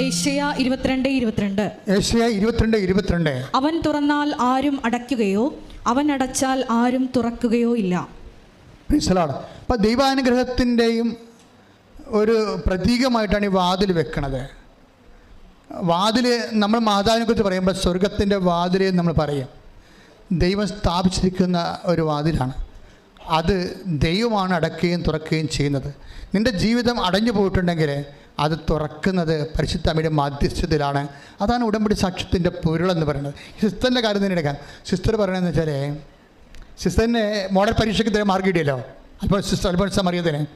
Asia ഇരുപത്തിരണ്ട് ഇരുപത്തിരണ്ട്. Asia ഇരുപത്തിരണ്ട് ഇരുപത്തിരണ്ട്. അവൻ തുറന്നാൽ ആരും അടയ്ക്കുകയോ അവൻ അടച്ചാൽ ആരും തുറക്കുകയോ ഇല്ല. അപ്പം ദൈവാനുഗ്രഹത്തിന്റെയും ഒരു പ്രതീകമായിട്ടാണ് ഈ വാതിൽ വെക്കണത്. വാതിൽ നമ്മൾ മാതാവിനെ കുറിച്ച് പറയുമ്പോൾ സ്വർഗത്തിന്റെ വാതിൽ നമ്മൾ പറയും. ദൈവം സ്ഥാപിച്ചിരിക്കുന്ന ഒരു വാതിലാണ്. അത് ദൈവമാണ് അടക്കുകയും തുറക്കുകയും ചെയ്യുന്നത്. നിന്റെ ജീവിതം അടഞ്ഞു പോയിട്ടുണ്ടെങ്കിൽ അത് തുറക്കുന്നത് പരിശുദ്ധമ്മയുടെ മാധ്യസ്ഥതയിലാണ്. അതാണ് ഉടമ്പടി സാക്ഷ്യത്തിന്റെ പൊരുളെന്ന് പറയുന്നത്. സിസ്റ്ററിന്റെ കാര്യം തന്നെ എടുക്കാം. സിസ്റ്റർ പറയണതെന്ന് വെച്ചാൽ സിസ്റ്ററിന് മോഡൽ പരീക്ഷയ്ക്ക് തരാൻ മാർക്ക് കിട്ടിയല്ലോ. അപ്പോൾ സിസ്റ്റർ അൽപ്പം അറിയത്തിന്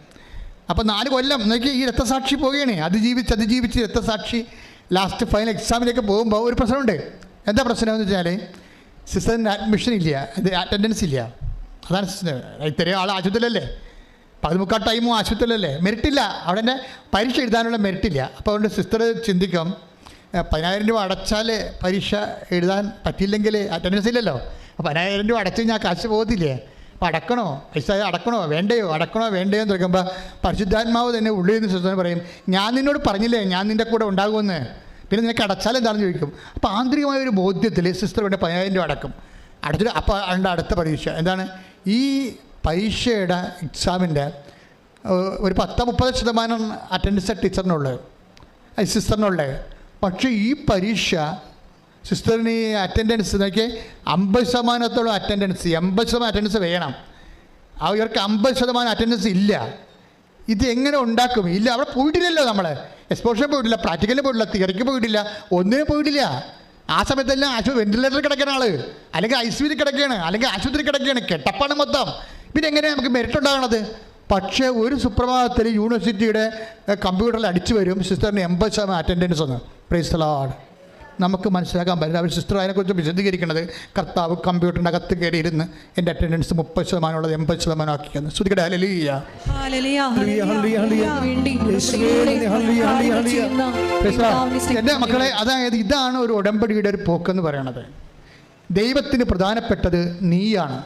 അപ്പോൾ നാല് കൊല്ലം നോക്കി ഈ രക്തസാക്ഷി പോവുകയാണ്. അതിജീവിച്ച് അതിജീവിച്ച് രക്തസാക്ഷി ലാസ്റ്റ് ഫൈനൽ എക്സാമിലേക്ക് പോകുമ്പോൾ ഒരു പ്രശ്നമുണ്ട്. എന്താ പ്രശ്നം എന്ന് വെച്ചാൽ സിസ്റ്ററിന് അഡ്മിഷൻ ഇല്ല. അത് അറ്റൻഡൻസ് ഇല്ല. അതാണ് ഇത്രയും ആൾ ആശുപത്രിയിലല്ലേ? പതിമുക്കാൽ ടൈമും ആശുപത്രിയിലല്ലേ? മെറിറ്റില്ല അവിടെ തന്നെ പരീക്ഷ എഴുതാനുള്ള മെറിറ്റില്ല അപ്പോൾ അതുകൊണ്ട് സിസ്റ്റർ ചിന്തിക്കും പതിനായിരം രൂപ അടച്ചാൽ പരീക്ഷ എഴുതാൻ പറ്റിയില്ലെങ്കിൽ അറ്റൻഡൻസ് ഇല്ലല്ലോ. അപ്പോൾ പതിനായിരം രൂപ അടച്ചു കഴിഞ്ഞാൽ കാശ് പോകത്തില്ലേ? അപ്പോൾ അടക്കണോ? പൈസ അടക്കണോ? വേണ്ടയോ? അടക്കണോ? വേണ്ടയോ? എന്ന് തുടങ്ങുമ്പോൾ പരിശുദ്ധാത്മാവ് തന്നെ ഉള്ളിൽ നിന്ന് സിസ്റ്റർ പറയും. ഞാൻ നിന്നോട് പറഞ്ഞില്ലേ ഞാൻ നിന്റെ കൂടെ ഉണ്ടാകുമെന്ന്. പിന്നെ നിനക്ക് അടച്ചാൽ എന്താണെന്ന് ചോദിക്കും. അപ്പോൾ ആന്തരികമായ ഒരു ബോധ്യത്തിൽ സിസ്റ്റർ വേണ്ട പതിനായിരം രൂപ അടക്കും. അടച്ചിട്ട് അപ്പോൾ അടുത്ത പരീക്ഷ. എന്താണ്? ഈ പരീക്ഷയുടെ എക്സാമിന്റെ ഒരു പത്ത് മുപ്പത് ശതമാനം അറ്റൻഡൻസ് ടീച്ചറിനുള്ളത് സിസ്റ്ററിനുള്ളത് പക്ഷേ ഈ പരീക്ഷ സിസ്റ്ററിന് ഈ അറ്റൻഡൻസ് നോക്കി അമ്പത് ശതമാനത്തോളം അറ്റൻഡൻസ് എൺപത് ശതമാനം അറ്റൻഡൻസ് വേണം. അവർക്ക് അമ്പത് ശതമാനം അറ്റൻഡൻസ് ഇല്ല. ഇത് എങ്ങനെ ഉണ്ടാക്കും? ഇല്ല അവിടെ പോയിട്ടില്ലല്ലോ നമ്മൾ എക്സ്പോഷർ പോയിട്ടില്ല പ്രാക്ടിക്കലിന് പോയിട്ടില്ല തിയറിക്ക് പോയിട്ടില്ല ഒന്നിനും പോയിട്ടില്ല. ആ സമയത്തെല്ലാം ആശുപത്രി വെന്റിലേറ്ററിൽ കിടക്കുന്ന ആൾ അല്ലെങ്കിൽ ഐ സിയിൽ കിടക്കുകയാണ് അല്ലെങ്കിൽ ആശുപത്രി കിടക്കുകയാണ്. കെട്ടപ്പാണ് മൊത്തം. പിന്നെ എങ്ങനെയാണ് നമുക്ക് മെറിറ്റ് ഉണ്ടാകണത്? പക്ഷേ ഒരു സുപ്രഭാതത്തിൽ യൂണിവേഴ്സിറ്റിയുടെ കമ്പ്യൂട്ടറിൽ അടിച്ചു വരും സിസ്റ്ററിന് എൺപത് ശതമാനം അറ്റൻഡൻസ് ഒന്ന് പ്രൈസ് ലാഡ് നമുക്ക് മനസ്സിലാക്കാൻ പറ്റില്ല. അവർ സിസ്റ്റർ അതിനെക്കുറിച്ച് വിശദീകരിക്കുന്നത് കർത്താവ് കമ്പ്യൂട്ടറിന്റെ അകത്ത് കയറി ഇരുന്ന് എന്റെ അറ്റൻഡൻസ് മുപ്പത് ശതമാനമുള്ളത് എൺപത് ശതമാനം ആക്കിയെന്ന്. ശ്രുതികട ഹല്ലേലൂയ എന്റെ മക്കളെ അതായത് ഇതാണ് ഒരു ഉടമ്പടിയുടെ ഒരു പോക്കെന്ന് പറയണത്. ദൈവത്തിന് പ്രധാനപ്പെട്ടത് നീയാണ്.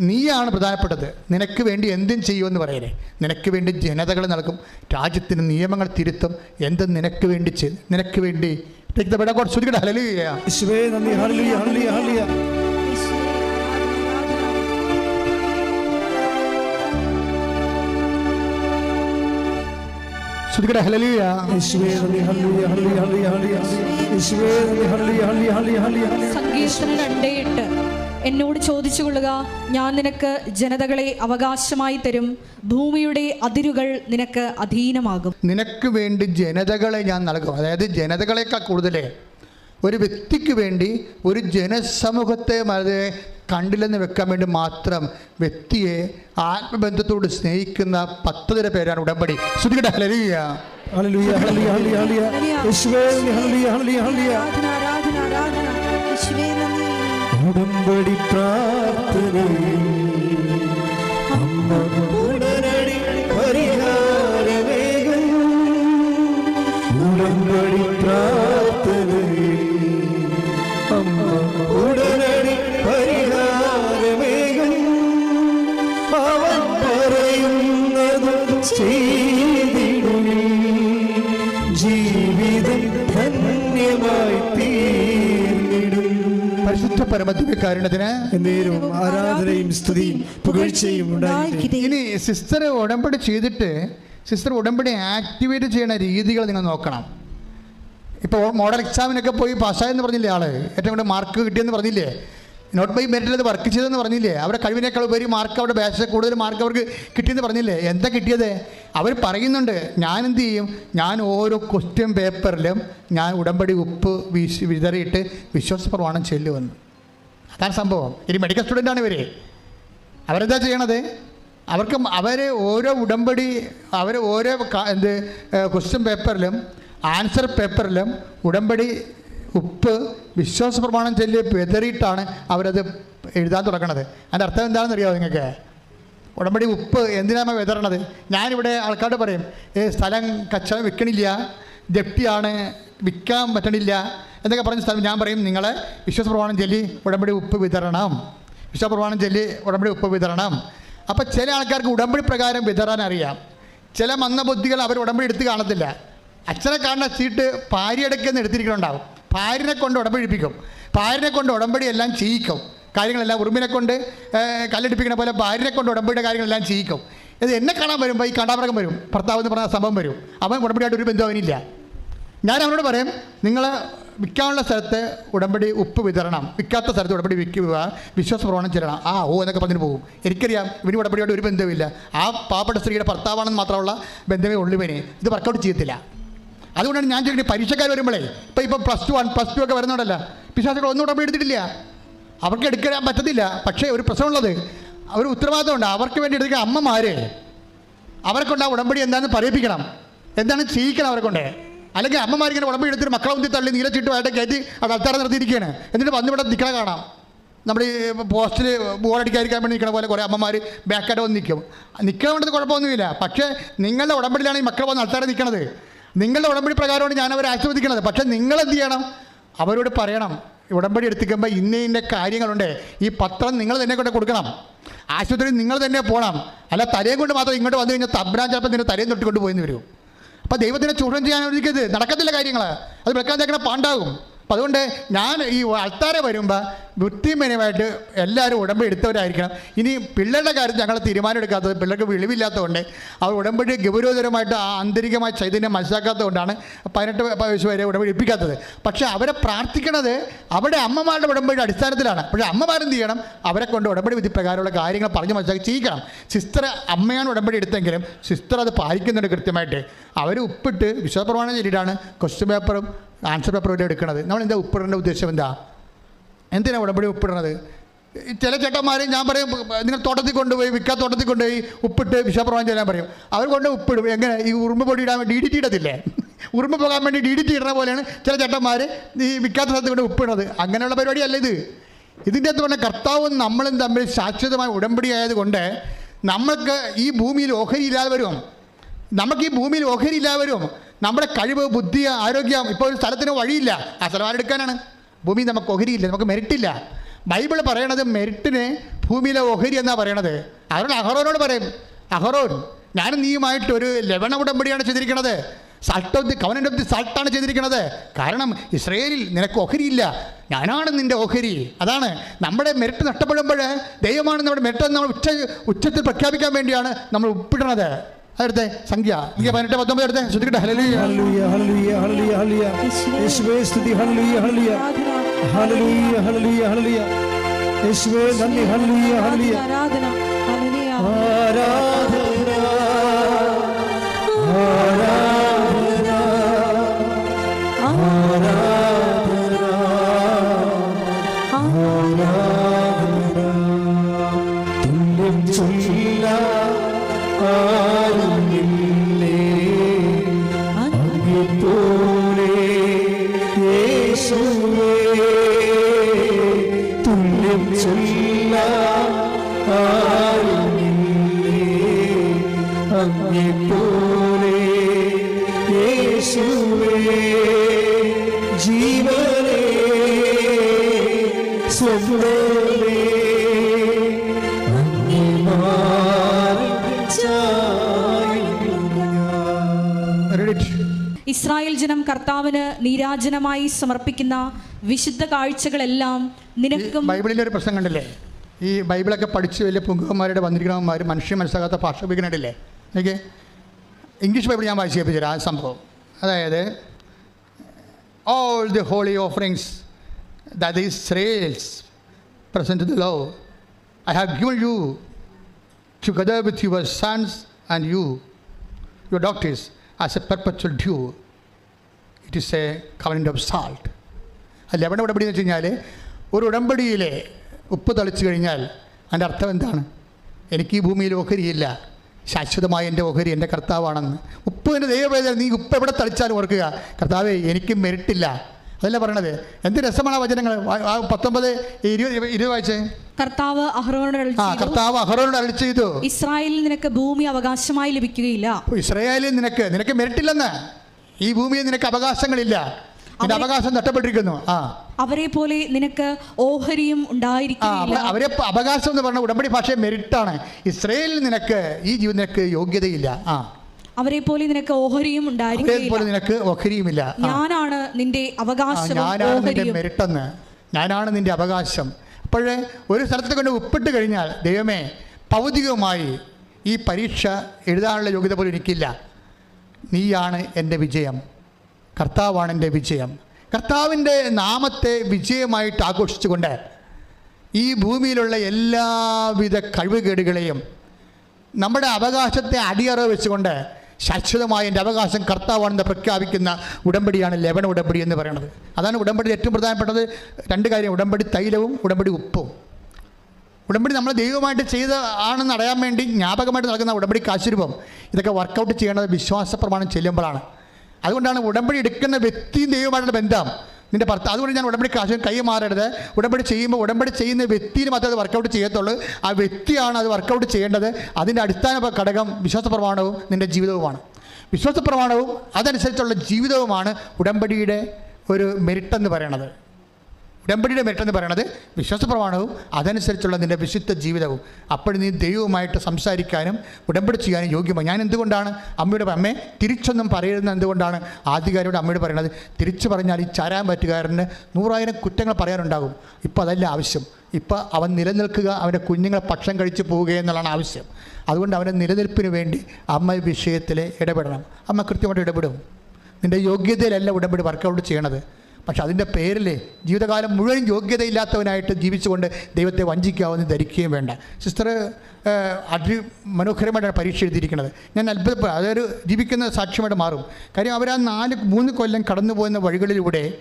നീയാണ് പ്രധാനപ്പെട്ടത്. നിനക്ക് വേണ്ടി എന്തും ചെയ്യുമെന്ന് പറയലേ നിനക്ക് വേണ്ടി ജനതകൾ നൽകും രാജ്യത്തിന് നിയമങ്ങൾ തിരുത്തും. എന്തും നിനക്ക് വേണ്ടി ചെയ്ത് നിനക്ക് വേണ്ടി. സങ്കീർത്തനം രണ്ടേ എട്ട്. എന്നോട് ചോദിച്ചുകൊള്ളുക ഞാൻ നിനക്ക് ജനതകളെ അവകാശമായി തരും ഭൂമിയുടെ അതിരുകൾ നിനക്ക് അധീനമാകും. നിനക്ക് വേണ്ടി ജനതകളെ ഞാൻ നൽകും. അതായത് ജനതകളെക്കാൾ കൂടുതൽ ഒരു വ്യക്തിക്ക് വേണ്ടി ഒരു ജനസമൂഹത്തെ വളരെ കണ്ടില്ലെന്ന് വെക്കാൻ വേണ്ടി മാത്രം വ്യക്തിയെ ആത്മബന്ധത്തോട് സ്നേഹിക്കുന്ന പത്ത് തര പേരാണ് ഉടമ്പടി. ശ്രുതികട ഹലലിയ ഹലലിയ ഹലലിയ ഹലലിയ ഹലലിയ ഹലലിയ നന്ദി ഉടമ്പടി പ്രാർത്ഥന. അമ്മ ഉടനടി പരിഹാരമേകും ഉടമ്പടി പരിശുദ്ധ പരമദിവ്യകാരുണ്യത്തിന് എന്നേരവും ആരാധനയും സ്തുതിയും പുകഴ്ചയും ഇനി സിസ്റ്റർ ഉടമ്പടി ചെയ്തിട്ട് സിസ്റ്റർ ഉടമ്പടി ആക്ടിവേറ്റ് ചെയ്യുന്ന രീതികൾ നിങ്ങൾ നോക്കണം. ഇപ്പോൾ മോഡൽ എക്സാമിനൊക്കെ പോയി പാസ്സായെന്ന് പറഞ്ഞില്ലേ ആൾ? ഏറ്റവും കൂടുതൽ മാർക്ക് കിട്ടിയെന്ന് പറഞ്ഞില്ലേ? നോട്ട് ബൈ മെറിറ്റിൽ അത് വർക്ക് ചെയ്തെന്ന് പറഞ്ഞില്ലേ? അവരുടെ കഴിവിനേക്കാൾ ഉപരി മാർക്ക് അവരുടെ ബാച്ച് കൂടുതൽ മാർക്ക് അവർക്ക് കിട്ടിയെന്ന് പറഞ്ഞില്ലേ? എന്താ കിട്ടിയത്? അവർ പറയുന്നുണ്ട് ഞാൻ എന്ത് ചെയ്യും? ഞാൻ ഓരോ ക്വസ്റ്റ്യൻ പേപ്പറിലും ഞാൻ ഉടമ്പടി ഉപ്പ് വീശി വിതറിയിട്ട് വിശ്വാസ പ്രമാണം ചെല്ലുമെന്ന്. അതാണ് സംഭവം. ഇനി മെഡിക്കൽ സ്റ്റുഡന്റാണ് ഇവർ അവരെന്താ ചെയ്യണത്? അവർക്ക് അവർ ഓരോ ഉടമ്പടി അവർ ഓരോ എന്ത് ക്വസ്റ്റ്യൻ പേപ്പറിലും ആൻസർ പേപ്പറിലും ഉടമ്പടി ഉപ്പ് വിശ്വാസ പ്രമാണം ചൊല്ലി പെതറിയിട്ടാണ് അവരത് എഴുതാൻ തുടങ്ങണത്. അതിന്റെ അർത്ഥം എന്താണെന്ന് അറിയാമോ നിങ്ങൾക്ക്? ഉടമ്പടി ഉപ്പ് എന്തിനാണ് വിതറണത് ഞാനിവിടെ ആൾക്കാരോട് പറയും ഏ സ്ഥലം കച്ചവടം വിൽക്കണില്ല ജപ്തിയാണ് വിൽക്കാൻ പറ്റണില്ല എന്നൊക്കെ പറഞ്ഞ സ്ഥലം ഞാൻ പറയും നിങ്ങളെ വിശ്വാസ പ്രമാണം ചൊല്ലി ഉടമ്പടി ഉപ്പ് വിതരണം വിശ്വാസ പ്രമാണം ചൊല്ലി ഉടമ്പടി ഉപ്പ് വിതരണം അപ്പോൾ ചില ആൾക്കാർക്ക് ഉടമ്പടി പ്രകാരം വിതറാൻ അറിയാം. ചില മന്ദബുദ്ധികൾ അവർ ഉടമ്പടി എടുത്ത് കാണത്തില്ല. അച്ഛനെ കാണുന്ന ചീട്ട് പാരിയടക്കെന്ന് എടുത്തിരിക്കണുണ്ടാവും. ഭാര്യനെ കൊണ്ട് ഉടമ്പിഴിപ്പിക്കും ഭാര്യനെ കൊണ്ട് ഉടമ്പടി എല്ലാം ചെയ്യിക്കും. കാര്യങ്ങളെല്ലാം ഉറുമ്പിനെ കൊണ്ട് കല്ലെടുപ്പിക്കണ പോലെ ഭാര്യനെ കൊണ്ട് ഉടമ്പടിയുടെ കാര്യങ്ങളെല്ലാം ചെയ്യിക്കും. ഇത് എന്നെ കാണാൻ വരുമ്പോൾ ഈ കണ്ടാമൃഗം വരും. ഭർത്താവ് എന്ന് പറഞ്ഞ സംഭവം വരും. അവൻ ഉടമ്പടിയായിട്ട് ഒരു ബന്ധം അവനില്ല. ഞാൻ അവനോട് പറയും നിങ്ങൾ വിൽക്കാനുള്ള സ്ഥലത്ത് ഉടമ്പടി ഉപ്പ് വിതരണം. വിൽക്കാത്ത സ്ഥലത്ത് ഉടമ്പടി വിൽക്കുക. വിശ്വാസ പ്രവണം ചെല്ലണം. ആ ഓ എന്നൊക്കെ പറഞ്ഞു പോകും. എനിക്കറിയാം ഇവന് ഉടമ്പടിയോട് ഒരു ബന്ധവുമില്ല. ആ പാവപ്പെട്ട സ്ത്രീയുടെ ഭർത്താവാണെന്ന് മാത്രമുള്ള ബന്ധമേ ഉള്ളൂ ഇവന്. ഇത് വർക്കൗട്ട് ചെയ്യത്തില്ല. അതുകൊണ്ടാണ് ഞാൻ ചോദിക്കുന്നത് പരീക്ഷക്കാർ വരുമ്പോഴേ ഇപ്പോൾ ഇപ്പോൾ plus two one plus two ഒക്കെ വരുന്നുണ്ടല്ലോ പിശാചുകൾ ഒന്നും ഉടമ്പടി എടുത്തിട്ടില്ല അവർക്ക് എടുക്കാൻ പറ്റത്തില്ല പക്ഷേ ഒരു പ്രശ്നമുള്ളത് ഒരു ഉത്തരവാദിത്തമുണ്ട്. അവർക്ക് വേണ്ടി എടുക്കുന്ന അമ്മമാർ അവരെ ആ ഉടമ്പടി എന്താണെന്ന് പറയിപ്പിക്കണം. എന്താണ് ചെയ്യിക്കണം അവരെ കൊണ്ട് അല്ലെങ്കിൽ അമ്മമാരിങ്ങനെ ഉടമ്പടി എടുത്തിട്ട് മക്കളെ മുന്തി തള്ളി നീലച്ചിട്ടുമായിട്ട് കയറ്റി അത് അൽത്താരം നിർത്തിയിരിക്കുകയാണ്. എന്നിട്ട് വന്ന് ഇവിടെ നിൽക്കണ കാണാം. നമ്മൾ ഈ പോസ്റ്റിൽ ബോറടിക്കാതിരിക്കാൻ വേണ്ടി നിൽക്കണ പോലെ കുറേ അമ്മമാർ ബാക്കായിട്ട് വന്ന് നിൽക്കും നിൽക്കാൻ വേണ്ടത് കുഴപ്പമൊന്നുമില്ല. പക്ഷേ നിങ്ങളുടെ ഉടമ്പടിയിലാണ് ഈ മക്കൾ വന്ന് അൽത്താരം നിൽക്കണത് നിങ്ങളുടെ ഉടമ്പടി പ്രകാരമാണ് ഞാൻ അവരെ ആശീർവദിക്കുന്നത്. പക്ഷേ നിങ്ങൾ എന്ത് ചെയ്യണം? അവരോട് പറയണം. ഉടമ്പടി എടുത്തിക്കുമ്പോൾ ഇന്ന ഇന്ന കാര്യങ്ങളുണ്ട്. ഈ പത്രം നിങ്ങൾ തന്നെ കൊണ്ട് കൊടുക്കണം. ആശുപത്രി നിങ്ങൾ തന്നെ പോകണം അല്ല തലയും കൊണ്ട് മാത്രം ഇങ്ങോട്ട് വന്നു കഴിഞ്ഞാൽ തബ്രാൻ ചിലപ്പോൾ നിന്റെ തലയും തൊട്ടിക്കൊണ്ട് പോയിന്ന് വരും. അപ്പോൾ ദൈവത്തിനെ ചൂഷണം ചെയ്യാൻ ഒരിക്കരുത് നടക്കത്തില്ല കാര്യങ്ങൾ അത് വെക്കാൻ തേക്കണ പാണ്ടാകും. അപ്പം അതുകൊണ്ട് ഞാൻ ഈ അൾത്താരെ വരുമ്പോൾ ബുദ്ധിമനുമായിട്ട് എല്ലാവരും ഉടമ്പടി എടുത്തവരായിരിക്കണം. ഇനി പിള്ളേരുടെ കാര്യത്തിൽ ഞങ്ങൾ തീരുമാനമെടുക്കാത്തത് പിള്ളേർക്ക് വിളിവില്ലാത്തതുകൊണ്ട് അവർ ഉടമ്പടി ഗൗരവതരമായിട്ട് ആ ആന്തരികമായ ചൈതന്യം മനസ്സിലാക്കാത്തതുകൊണ്ടാണ് പതിനെട്ട് വയസ്സ് വരെ ഉടമ്പടി എടുപ്പിക്കാത്തത്. പക്ഷേ അവരെ പ്രാർത്ഥിക്കണത് അവിടെ അമ്മമാരുടെ ഉടമ്പടി അടിസ്ഥാനത്തിലാണ്. പക്ഷേ അമ്മമാരെന്ത് ചെയ്യണം? അവരെ കൊണ്ട് ഉടമ്പടി വിധി പ്രകാരമുള്ള കാര്യങ്ങൾ പറഞ്ഞ് മനസ്സിലാക്കി ചെയ്യിക്കണം. സിസ്റ്റർ അമ്മയാണ് ഉടമ്പടി എടുത്തെങ്കിലും സിസ്റ്റർ അത് പാലിക്കുന്നുണ്ട് കൃത്യമായിട്ട്. അവർ ഉപ്പിട്ട് വിശ്വപ്രമാണം ചൊല്ലിയിട്ടാണ് ക്വസ്റ്റ്യൻ പേപ്പറും ആൻസർ പേപ്പറും ഒക്കെ എടുക്കുന്നത് നമ്മൾ എന്താ ഉപ്പിടേണ്ട ഉദ്ദേശം എന്താ? എന്തിനാണ് ഉടമ്പടി ഉപ്പിടുന്നത് ഈ ചില ചേട്ടന്മാർ ഞാൻ പറയും നിങ്ങൾ തോട്ടത്തിൽ കൊണ്ടുപോയി വിൽക്കാ തോട്ടത്തിൽ കൊണ്ടുപോയി ഉപ്പിട്ട് വിഷപ്രവാഹം ചെല്ലാൻ പറയും. അവർ കൊണ്ട് ഉപ്പിടും. എങ്ങനെ? ഈ ഉറുമ്പ് പൊടി ഇടാൻ ഡി ഡി ടി ഇടത്തില്ലേ? ഉറുമ്പ് പോകാൻ വേണ്ടി ഡി ഡി ടി ഇടുന്ന പോലെയാണ് ചില ചേട്ടന്മാർ ഈ വിൽക്കാത്ത സ്ഥലത്ത് കൊണ്ട് ഉപ്പിടുന്നത്. അങ്ങനെയുള്ള പരിപാടിയല്ല ഇത്. ഇതിന്റെ അകത്ത് പറഞ്ഞാൽ കർത്താവും നമ്മളും തമ്മിൽ ശാശ്വതമായ ഉടമ്പടി ആയതുകൊണ്ട് നമ്മൾക്ക് ഈ ഭൂമിയിൽ ഓഹരി ഇല്ലാതെ വരും നമുക്ക് ഈ ഭൂമിയിൽ ഓഹരി ഇല്ലാതെ വരും നമ്മുടെ കഴിവ് ബുദ്ധി ആരോഗ്യം ഇപ്പോൾ ഒരു സ്ഥലത്തിന് വഴിയില്ല. ആ സ്ഥലം ആരെടുക്കാനാണ് ഭൂമി നമുക്ക് ഒഹരിയില്ല നമുക്ക് മെരിട്ടില്ല ബൈബിൾ പറയണത് മെരിട്ടിന് ഭൂമിയിലെ ഓഹരി എന്നാണ് പറയണത്. അതുകൊണ്ട് അഹറോനോട് പറയും അഹറോൻ ഞാനും നീയുമായിട്ട് ഒരു ലവണ ഉടമ്പടിയാണ് ചെയ്തിരിക്കുന്നത് salt of the covenant of the സൾട്ടാണ് ചെയ്തിരിക്കുന്നത് കാരണം ഇസ്രയേലിൽ നിനക്ക് ഓഹരിയില്ല. ഞാനാണ് നിന്റെ ഓഹരി. അതാണ് നമ്മുടെ മെരിട്ട് നഷ്ടപ്പെടുമ്പോൾ ദൈവമാണ് നമ്മുടെ മെരിട്ടെന്ന് നമ്മൾ ഉച്ച ഉച്ചത്തിൽ പ്രഖ്യാപിക്കാൻ വേണ്ടിയാണ് നമ്മൾ ഉപ്പിടുന്നത് അതെടുത്തെ സംഖ്യ? സംഖ്യ പതിനെട്ട് പത്തൊമ്പത് എടുത്തെ ശ്രദ്ധിക്കട്ടെ. ഹല്ലേലൂയ. ഹല്ലേലൂയ ഹല്ലേലൂയ ഹല്ലേലൂയ ഹല്ലേലൂയ. യേശുവേ സ്തുതി. ഹല്ലേലൂയ ഹല്ലേലൂയ. ഹല്ലേലൂയ ഹല്ലേലൂയ ഹല്ലേലൂയ. യേശുവേ നന്ദി. ഹല്ലേലൂയ ഹല്ലേലൂയ. ആരാധന ഹല്ലേലൂയ. ആരാധന ആരാധന. കർത്താവിന് നീരാജനമായി സമർപ്പിക്കുന്ന വിശുദ്ധ കാഴ്ചകളെല്ലാം നിനക്കും ബൈബിളിന്റെ ഒരു പ്രശ്നം കണ്ടില്ലേ? ഈ ബൈബിളൊക്കെ പഠിച്ച് വലിയ പുങ്കുമാരുടെ വന്നിരിക്കണമാർ മനുഷ്യ മനസ്സിലാകാത്ത ഭാഷ ഉപയോഗിക്കണില്ലേ എനിക്ക് ഇംഗ്ലീഷ് ബൈബിൾ ഞാൻ വായിച്ചു കേൾപ്പിച്ചു ആ സംഭവം. അതായത് all the holy offerings that is Israel's present the love I have given you together with your sons and you your daughters as a perpetual due it is a covenant of salt അല്ല എവിടെ ഉടമ്പടി എന്ന് വെച്ച് കഴിഞ്ഞാൽ ഒരു ഉടമ്പടിയിലെ ഉപ്പ് തളിച്ചു കഴിഞ്ഞാൽ അതിന്റെ അർത്ഥം എന്താണ്? എനിക്ക് ഈ ഭൂമിയിൽ ഓഹരിയില്ല. ശാശ്വതമായ എന്റെ ഓഹരി എന്റെ കർത്താവാണെന്ന്. ഉപ്പ് എന്റെ ദൈവവേദന നീ ഉപ്പ് എവിടെ തളിച്ചാലും ഓർക്കുക. കർത്താവേ എനിക്ക് മെരിട്ടില്ല അതല്ല പറയണത്. എന്ത് രസമാണ് ആ വചനങ്ങൾ? ആ- ആ പത്തൊമ്പത് ഇരുപത് ഇരുപത് വായിച്ചേ? അഹ്റോനോട് ആ കർത്താവ് അഹറോനോട് അരളി ചെയ്തു. ഇസ്രായേലിൽ നിനക്ക് ഭൂമി അവകാശമായി ലഭിക്കുകയില്ല. ഇസ്രായേലിൽ നിനക്ക് നിനക്ക് മെരിട്ടില്ലെന്ന് ഈ ഭൂമിയിൽ നിനക്ക് അവകാശങ്ങളില്ല. നിന്റെ അവകാശം നഷ്ടപ്പെട്ടിരിക്കുന്നു. ആ. അവരെ പോലെ നിനക്ക് ഓഹരിയും ഉണ്ടായിരിക്കും അവരെ അവകാശം എന്ന് പറഞ്ഞ ഉടമ്പടി ഭാഷ മെരിറ്റാണ് ഇസ്രയേലിൽ നിനക്ക് ഈ ജീവിതം നിനക്ക് യോഗ്യതയില്ല. ആ. അവരെ പോലെ നിനക്ക് ഓഹരിയും ഉണ്ടായിരിക്കും ഉണ്ടായിരിക്കുകയില്ല. നിനക്ക് ഓഹരിയുമില്ല. ഞാനാണ് നിന്റെ അവകാശം ഞാനാണ് നിന്റെ മെരിട്ടെന്ന് ഞാനാണ് നിന്റെ അവകാശം. അപ്പോഴേ ഒരു സ്ഥലത്ത് കൊണ്ട് ഉപ്പിട്ട് കഴിഞ്ഞാൽ ദൈവമേ ഭൗതികമായി ഈ പരീക്ഷ എഴുതാനുള്ള യോഗ്യത പോലും എനിക്കില്ല. നീയാണ് എന്റെ വിജയം. കർത്താവാണ് എന്റെ വിജയം. കർത്താവിന്റെ നാമത്തെ വിജയമായിട്ട് ആഘോഷിച്ചുകൊണ്ട് ഈ ഭൂമിയിലുള്ള എല്ലാവിധ കഴിവുകേടുകളെയും നമ്മുടെ അവകാശത്തെ അടിയറ വെച്ചുകൊണ്ട് ശാശ്വതമായ എന്റെ അവകാശം കർത്താവാണെന്ന് പ്രഖ്യാപിക്കുന്ന ഉടമ്പടിയാണ് ലെവൻ ഉടമ്പടി എന്ന് പറയുന്നത്. അതാണ് ഉടമ്പടി ഏറ്റവും പ്രധാനപ്പെട്ടത്. രണ്ട് കാര്യം ഉടമ്പടി തൈലവും ഉടമ്പടി ഉപ്പും. ഉടമ്പടി നമ്മൾ ദൈവമായിട്ട് ചെയ്ത ആണെന്ന് അറിയാൻ വേണ്ടി ജ്ഞാപകമായിട്ട് നൽകുന്ന ഉടമ്പടി കാശുരൂപം. ഇതൊക്കെ വർക്കൗട്ട് ചെയ്യേണ്ടത് വിശ്വാസ പ്രമാണം ചെല്ലുമ്പോഴാണ്. അതുകൊണ്ടാണ് ഉടമ്പടി എടുക്കുന്ന വ്യക്തിയും ദൈവമായിട്ടുള്ള ബന്ധം. നിന്റെ ഭർത്താവ് അതുകൊണ്ട് ഞാൻ ഉടമ്പടി കാശ് കൈ മാറരുത്. ഉടമ്പടി ചെയ്യുമ്പോൾ ഉടമ്പടി ചെയ്യുന്ന വ്യക്തിയിൽ മാത്രമേ അത് വർക്കൗട്ട് ചെയ്യത്തുള്ളൂ. ആ വ്യക്തിയാണ് അത് വർക്കൗട്ട് ചെയ്യേണ്ടത്. അതിന്റെ അടിസ്ഥാന ഘടകം വിശ്വാസ പ്രമാണവും നിന്റെ ജീവിതവുമാണ്. വിശ്വാസ പ്രമാണവും അതനുസരിച്ചുള്ള ജീവിതവുമാണ് ഉടമ്പടിയുടെ ഒരു മെരിറ്റ് എന്ന് പറയുന്നത്. ഉടമ്പടിയുടെ മെറ്റെന്ന് പറയണത് വിശ്വാസ പ്രമാണവും അതനുസരിച്ചുള്ള നിന്റെ വിശുദ്ധ ജീവിതവും. അപ്പോഴും നീ ദൈവവുമായിട്ട് സംസാരിക്കാനും ഉടമ്പടി ചെയ്യാനും യോഗ്യമാണ് ഞാൻ എന്തുകൊണ്ടാണ് അമ്മയുടെ അമ്മയെ തിരിച്ചൊന്നും പറയുന്നത് എന്തുകൊണ്ടാണ് ആദ്യകാരോട് അമ്മയോട് പറയണത്? തിരിച്ചു പറഞ്ഞാൽ ഈ ചാരാൻ പറ്റുകാരന് നൂറായിരം കുറ്റങ്ങൾ പറയാനുണ്ടാകും. ഇപ്പോൾ അതല്ല ആവശ്യം. ഇപ്പോൾ അവൻ നിലനിൽക്കുക അവന്റെ കുഞ്ഞുങ്ങളെ പക്ഷം കഴിച്ചു പോവുക എന്നുള്ളതാണ് ആവശ്യം. അതുകൊണ്ട് അവന്റെ നിലനിൽപ്പിന് വേണ്ടി അമ്മ വിഷയത്തിൽ ഇടപെടണം. അമ്മ കൃത്യമായിട്ട് ഇടപെടും. നിന്റെ യോഗ്യതയിലല്ല ഉടമ്പടി വർക്കൗട്ട് ചെയ്യണത്. പക്ഷെ അതിന്റെ പേരിൽ ജീവിതകാലം മുഴുവൻ യോഗ്യതയില്ലാത്തവനായിട്ട് ജീവിച്ചുകൊണ്ട് ദൈവത്തെ വഞ്ചിക്കാവുന്ന ധരിക്കുകയും വേണ്ട. സിസ്റ്റർ അതി മനോഹരമായിട്ടാണ് പരീക്ഷ എഴുതിയിരിക്കുന്നത്. ഞാൻ അത്ഭുതപ്പെടും അതൊരു ജീവിക്കുന്ന സാക്ഷ്യമായിട്ട് മാറും. കാര്യം അവർ ആ നാല് മൂന്ന് കൊല്ലം കടന്നു പോകുന്ന വഴികളിലൂടെ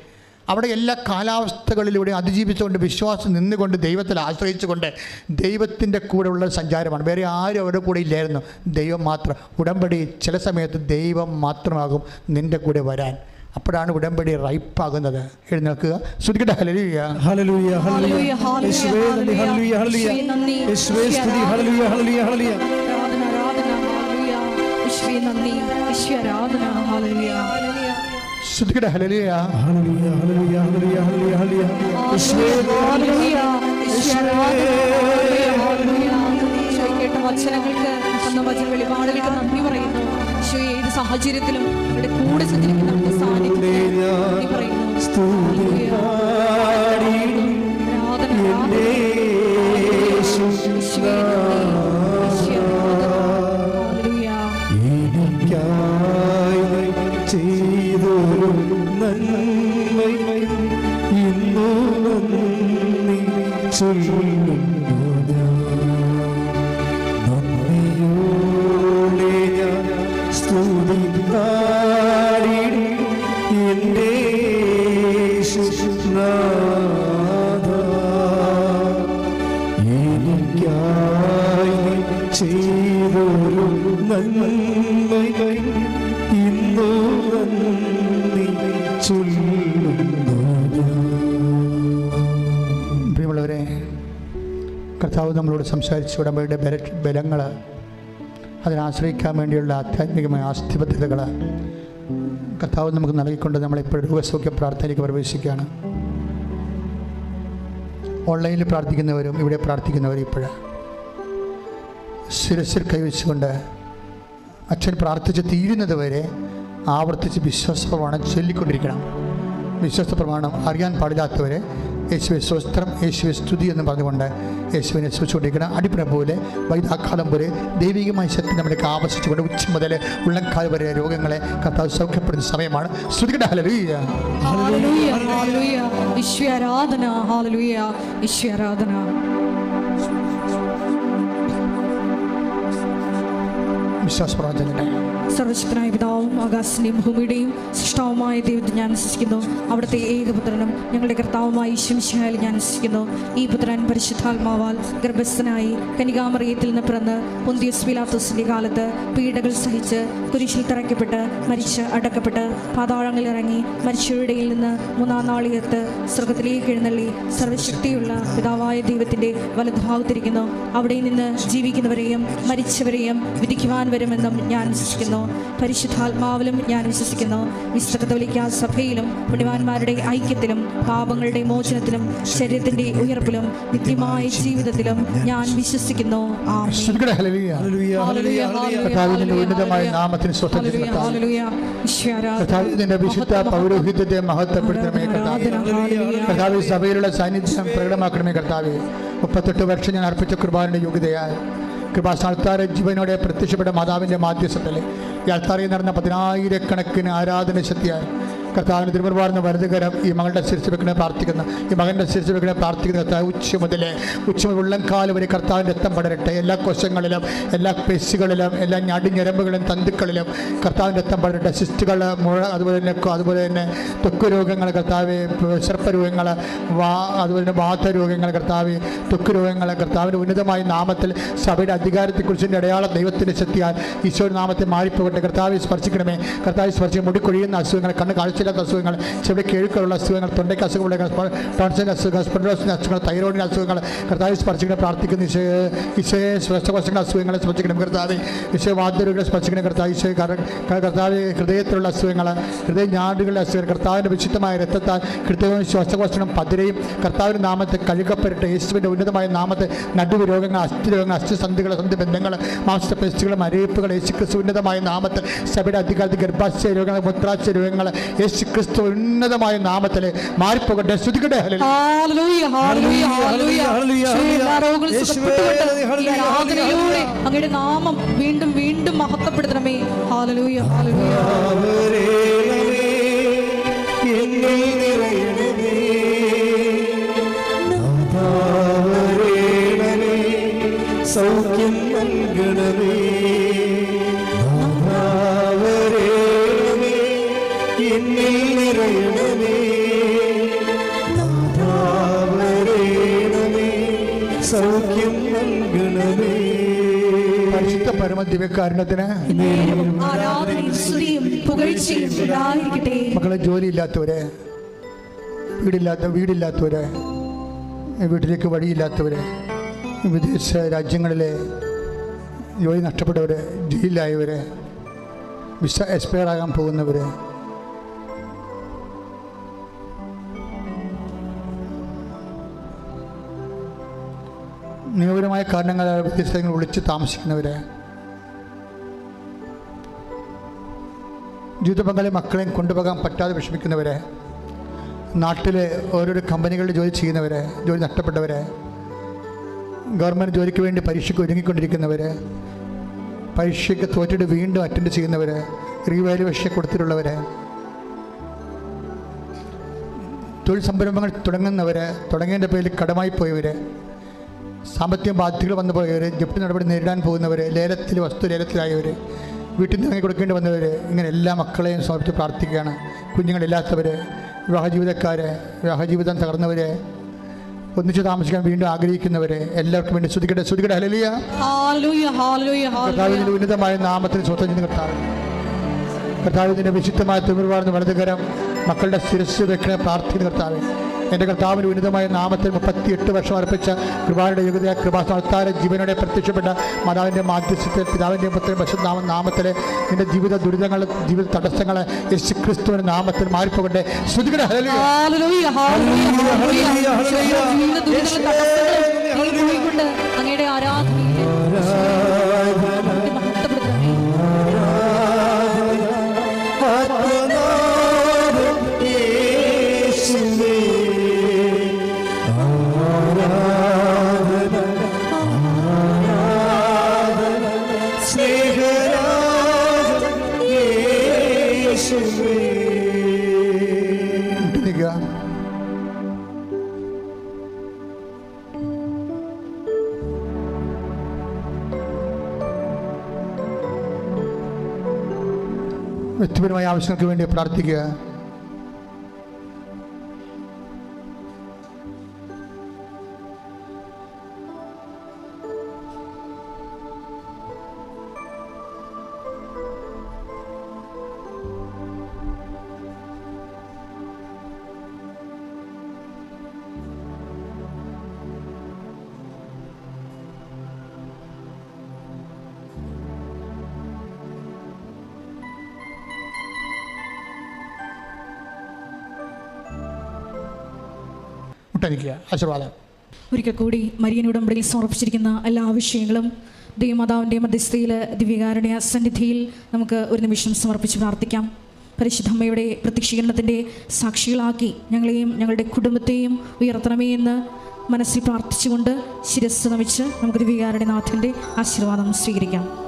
അവിടെ എല്ലാ കാലാവസ്ഥകളിലൂടെ അതിജീവിച്ചുകൊണ്ട് വിശ്വാസം നിന്നുകൊണ്ട് ദൈവത്തിൽ ആശ്രയിച്ചുകൊണ്ട് ദൈവത്തിന്റെ കൂടെയുള്ള സഞ്ചാരമാണ്. വേറെ ആരും അവരുടെ കൂടെ ഇല്ലായിരുന്നു. ദൈവം മാത്രം. ഉടമ്പടി ചില സമയത്ത് ദൈവം മാത്രമാകും നിന്റെ കൂടെ വരാൻ. അപ്പോഴാണ് ഉടമ്പടി റൈപ്പാകുന്നത് എഴുന്നേൽക്കുക. ശ്രദ്ധിക്കട്ടെ ഹലലിയ ഹലലിയ ഹല്ലേലൂയ. ഹല്ലേലൂയ ഹല്ലേലൂയ ഹല്ലേലൂയ. ഹല്ലേലൂയ യേശുവേ ഹല്ലേലൂയ ഹല്ലേലൂയ ഹല്ലേലൂയ. കേട്ട വചനങ്ങൾക്ക് വചന വെളിപാടുകൾക്ക് നന്ദി പറയുന്നു. ഈശോയെ ഏത് സാഹചര്യത്തിലും ഇവിടെ കൂടെ സഞ്ചരിക്കുന്ന സാന്നിധ്യം സാന്നിധ്യത്തെ നന്ദി പറയുന്നു പ്രിയമുള്ളവരെ കർത്താവ് നമ്മളോട് സംസാരിച്ച ഉടമ്പടിയുടെ ബല ബലങ്ങൾ അതിനാശ്രയിക്കാൻ വേണ്ടിയുള്ള ആധ്യാത്മികമായ ആസ്തിബദ്ധതകൾ കർത്താവ് നമുക്ക് നൽകിക്കൊണ്ട് നമ്മളിപ്പോൾ രോഗസൗഖ്യ പ്രാർത്ഥനയിലേക്ക് പ്രവേശിക്കുകയാണ്. ഓൺലൈനിൽ പ്രാർത്ഥിക്കുന്നവരും ഇവിടെ പ്രാർത്ഥിക്കുന്നവരും ഇപ്പോൾ ശിരസിൽ കൈവച്ചുകൊണ്ട് അച്ഛൻ പ്രാർത്ഥിച്ച് തീരുന്നത് വരെ ആവർത്തിച്ച് വിശ്വാസ പ്രമാണം ചൊല്ലിക്കൊണ്ടിരിക്കണം. വിശ്വാസ പ്രമാണം അറിയാൻ പാടില്ലാത്തവരെ യേശുവെ സ്വസ്ത്രം യേശുവെ സ്തുതി എന്ന് പറഞ്ഞുകൊണ്ട് യേശുവിനെ സ്തുതിച്ചുകൊണ്ടിരിക്കണം. അടിപ്പിന പോലെ വൈദാക്കാലം പോലെ ദൈവികമായ ശക്തി നമ്മൾക്ക് ആവശ്യിച്ചുകൊണ്ട് ഉച്ച മുതൽ ഉള്ളംകാൽ വരെ രോഗങ്ങളെ കർത്താവ് സൗഖ്യപ്പെടുന്ന സമയമാണ്. ഹലലുയ്യ വിശ്വാസ പ്രവചനത്തെ സർവശക്തനായ പിതാവും ആകാശനെയും ഭൂമിയുടെയും സൃഷ്ടാവുമായ ദൈവത്തെ ഞാൻ നശിക്കുന്നു അവിടുത്തെ ഏകപുത്രനും ഞങ്ങളുടെ കർത്താവുമായി ഈശ്വംശായാൽ ഞാൻ നശിക്കുന്നു ഈ പുത്രൻ പരിശുദ്ധാത്മാവാൽ ഗർഭസ്ഥനായി കനികാമറിയത്തിൽ നിന്ന് പിറന്ന് പൊന്തിയസ് പിലാത്തോസിന്റെ കാലത്ത് പീഡകൾ സഹിച്ച് കുരിശിൽ തറയ്ക്കപ്പെട്ട് മരിച്ച് അടക്കപ്പെട്ട് പാതാളങ്ങളിൽ ഇറങ്ങി മരിച്ചവരുടെയിൽ നിന്ന് മൂന്നാം നാളികത്ത് സ്വർഗത്തിലേക്ക് എഴുന്നള്ളി സർവശക്തിയുള്ള പിതാവായ ദൈവത്തിന്റെ വലതുഭാഗത്തിരിക്കുന്നു. അവിടെ നിന്ന് ജീവിക്കുന്നവരെയും മരിച്ചവരെയും വിധിക്കുവാൻ വരുമെന്നും ഞാൻ വിശ്വസിക്കുന്നു പരിശുദ്ധാത്മാവിലും ഞാൻ വിശ്വസിക്കുന്നു. വിശുദ്ധ കത്തോലിക്ക സഭയിലും പുണ്യവാന്മാരുടെ ഐക്യത്തിലും പാപങ്ങളുടെ മോചനത്തിലും ശരീരത്തിന്റെ ഉയർപ്പിലും നിത്യമായ ജീവിതത്തിലും ഞാൻ വിശ്വസിക്കുന്നു. ആമേൻ. ശ്രദ്ധിക്കട്ടെ ഹല്ലേലൂയ. ഹല്ലേലൂയ. ഹല്ലേലൂയ, ഹല്ലേലൂയ. ഹല്ലേലൂയ, കർത്താവിന്റെ ഉന്നതമായ നാമത്തിന് സ്വസ്ഥം ഹല്ലേലൂയ, ഹല്ലേലൂയ. കർത്താവിന്റെ വിശുദ്ധ പൗരോഹിത്യത്തെ മഹത്വപ്പെടുത്തണമേ. കർത്താവ്. സഭയിലുള്ള സാന്നിധ്യം പ്രകടമാക്കണമേ കർത്താവ്. മുപ്പത്തെട്ട് വർഷം ഞാൻ അർപ്പിച്ച കുർബാനയുടെ യോഗ്യതയാൽ കൃപാസ്ഥാനത്താര ജീവനോടെ പ്രത്യക്ഷപ്പെട്ട മാതാവിന്റെ മാധ്യസ്ഥത്തിൽ ഈ അൾത്താറിൽ നടന്ന പതിനായിരക്കണക്കിന് ആരാധന ശക്തിയാൽ കർത്താവിന് തിരുമുറുപാടുന്ന വലതുകരം ഈ മകളുടെ ശിരസ് വെക്കണേ പ്രാർത്ഥിക്കുന്ന. ഈ മകന്റെ ശിരസ് വെക്കണേ പ്രാർത്ഥിക്കുന്ന. കർത്താവ് ഉച്ച മുതലേ ഉച്ച മുതൽ വരെ കർത്താവിന്റെ രക്തം പടരട്ടെ. എല്ലാ കോശങ്ങളിലും എല്ലാ പെശുകളിലും എല്ലാ ഞടിഞ്ഞരമ്പുകളും തന്തുക്കളിലും കർത്താവിന്റെ രക്തം പടരട്ടെ. സിസ്റ്റുകൾ മുഴ അതുപോലെ തന്നെ അതുപോലെ തന്നെ ത്വക്ക് രോഗങ്ങൾ കർത്താവ് സർപ്പരോഗങ്ങൾ വാ അതുപോലെ തന്നെ വാതരോഗങ്ങൾ കർത്താവ് ത്വക്ക് രോഗങ്ങൾ കർത്താവിന്റെ ഉന്നതമായ നാമത്തിൽ സഭയുടെ അധികാരത്തെക്കുറിച്ചിന്റെ അടയാളം ദൈവത്തിന്റെ ശക്തിയാൽ ഈശോ നാമത്തെ മാറിപ്പോകട്ടെ. കർത്താവ് സ്പർശിക്കണമേ. കർത്താവ് സ്പർശിക്കും മുടി കൊഴിയുന്ന അസുഖങ്ങൾ കണ്ണ് കാഴ്ചയില്ലാത്ത അസുഖങ്ങൾ ചെവിടെ കേൾക്കാനുള്ള അസുഖങ്ങൾ തൊണ്ടയ്ക്ക് അസുഖമുള്ള ടോൺസിന്റെ അസുഖങ്ങൾ സ്പെൻഡോസിന്റെ അസുഖങ്ങൾ തൈറോയിഡിന്റെ അസുഖങ്ങൾ കർത്താവ് സ്പർശിക്കണം പ്രാർത്ഥിക്കുന്ന. ഈശോയെ ഈശോയെ ശ്വാസകോശങ്ങളുടെ അസുഖങ്ങളെ സ്പർശിക്കണം കർത്താവ്. ഈശോ വാദ്യരോഗങ്ങളെ സ്പർശിക്കണം കർത്താവ്. കർ- കർത്താവ് ഹൃദയത്തിലുള്ള അസുഖങ്ങൾ ഹൃദയ ഞാടുകളുടെ അസുഖങ്ങൾ കർത്താവിന്റെ വിശുദ്ധമായ രക്തത്താൽ കൃത്യവും ശ്വാസകോശങ്ങളും പതിരയും കർത്താവിന്റെ നാമത്തെ കഴുകപ്പെരട്ടെ യേശുവിന്റെ ഉന്നതമായ നാമത്തെ നടുവ് രോഗങ്ങൾ അസ്ഥി രോഗങ്ങൾ അസ്ഥിസന്ധികൾ സന്ധി ബന്ധങ്ങൾ പേസ്റ്റുകൾ മരയിപ്പുകൾ യേശുക്രിസ്തു ഉന്നതമായ നാമത്തിൽ സഭയുടെ അധികാരത്തിൽ ഗർഭാശയ രോഗങ്ങൾ മുത്രാശയ രോഗങ്ങൾ യേശു ക്രിസ്തു ഉന്നതമായ നാമത്തിൽ മാറിപ്പോകട്ടെ. ശ്രുതിക്കട്ടെ ആരാധനയിലൂടെ അങ്ങയുടെ നാമം വീണ്ടും വീണ്ടും മഹത്വപ്പെടുത്തണമേ. ഹാലലൂയ സൗഖ്യം നൽകണമേ. ദിവ്യകാരുണ്യത്തിന് മക്കളെ ജോലിയില്ലാത്തവരെ വീടില്ലാത്ത വീടില്ലാത്തവരെ വീട്ടിലേക്ക് വഴിയില്ലാത്തവരെ വിദേശ രാജ്യങ്ങളിലെ ജോലി നഷ്ടപ്പെട്ടവർ ജയിലിലായവർ വിസ എക്സ്പയർ ആകാൻ പോകുന്നവർ നിയമപരമായ കാരണങ്ങളാൽ വിദേശങ്ങൾ വിളിച്ച് താമസിക്കുന്നവർ ജീവിത പങ്കാളി മക്കളെയും കൊണ്ടുപോകാൻ പറ്റാതെ വിഷമിക്കുന്നവരെ നാട്ടിലെ ഓരോരോ കമ്പനികളിൽ ജോലി ചെയ്യുന്നവരെ ജോലി നഷ്ടപ്പെട്ടവരെ ഗവൺമെന്റ് ജോലിക്ക് വേണ്ടി പരീക്ഷയ്ക്ക് ഒരുങ്ങിക്കൊണ്ടിരിക്കുന്നവർ പരീക്ഷയ്ക്ക് തോറ്റിട്ട് വീണ്ടും അറ്റൻഡ് ചെയ്യുന്നവർ റീവാലുവേഷൻ കൊടുത്തിട്ടുള്ളവർ തൊഴിൽ സംരംഭങ്ങൾ തുടങ്ങുന്നവർ തുടങ്ങേണ്ട പേരിൽ കടമായി പോയവർ സാമ്പത്തിക ബാധ്യതകൾ വന്നു പോയവർ ജപ്തി നടപടി നേരിടാൻ പോകുന്നവർ ലേലത്തിൽ വസ്തു ലേലത്തിലായവർ വീട്ടിൽ നിന്ന് ഇറങ്ങി കൊടുക്കേണ്ടി വന്നവർ ഇങ്ങനെ എല്ലാ മക്കളെയും സമർപ്പിച്ച് പ്രാർത്ഥിക്കുകയാണ്. കുഞ്ഞുങ്ങളില്ലാത്തവർ വിവാഹജീവിതക്കാർ വിവാഹജീവിതം തകർന്നവർ ഒന്നിച്ച് താമസിക്കാൻ വീണ്ടും ആഗ്രഹിക്കുന്നവർ എല്ലാവർക്കും വേണ്ടി ശ്രുതിക്കട്ടെ ശ്രുതിക്കട്ടെ ഹാലലൂയ കർത്താവിന്റെ ഉന്നതമായ നാമത്തിന് സ്വന്തം ചെയ്യുന്ന കർത്താവ്. കർത്താവിന്റെ വിശുദ്ധമായ തിമിർവാർന്ന വലതുകരം മക്കളുടെ ശിരസ് വെക്കണ പ്രാർത്ഥിക്കുന്ന കർത്താവ്. എന്റെ കർത്താവിന്റെ ഉന്നതമായ നാമത്തിൽ മുപ്പത്തി എട്ട് വർഷം അർപ്പിച്ച കൃപാരുടെ യുഗതയ കൃപാസ്ഥാന ജീവനോടെ പ്രത്യക്ഷപ്പെട്ട മാതാവിന്റെ മാധ്യസ്ഥത്തിൽ പിതാവിന്റെ പുത്രൻ പശുനാമ നാമത്തിലെ നിന്റെ ജീവിത ദുരിതങ്ങൾ ജീവിത തടസ്സങ്ങൾ യേശു ക്രിസ്തുവിന്റെ നാമത്തിൽ മാറിപ്പോകട്ടെ. ശ്രുതികടെ. ഹല്ലേലൂയ, യേശുവേ. മുട്ടി നിൽക്കുക വ്യക്തിപരമായ ആവശ്യങ്ങൾക്ക് വേണ്ടി പ്രാർത്ഥിക്കുക വിട്ടനിക്കുക ആശീർവാദം ഒരിക്കൽ കൂടി മരിയൻ ഉടമ്പടിയിൽ സമർപ്പിച്ചിരിക്കുന്ന എല്ലാ വിഷയങ്ങളും ദൈവമാതാവിന്റെ മധ്യസ്ഥയിൽ ദിവ്യകാരുടെ സന്നിധിയിൽ നമുക്ക് ഒരു നിമിഷം സമർപ്പിച്ച് പ്രാർത്ഥിക്കാം. പരിശുദ്ധമ്മയുടെ പ്രത്യക്ഷീകരണത്തിന്റെ സാക്ഷികളാക്കി ഞങ്ങളെയും ഞങ്ങളുടെ കുടുംബത്തെയും ഉയർത്തണമേ എന്ന് മനസ്സിൽ പ്രാർത്ഥിച്ചുകൊണ്ട് ശിരസ് നമിച്ച് നമുക്ക് ദിവ്യകാരുടെ നാഥന്റെ ആശീർവാദം സ്വീകരിക്കാം.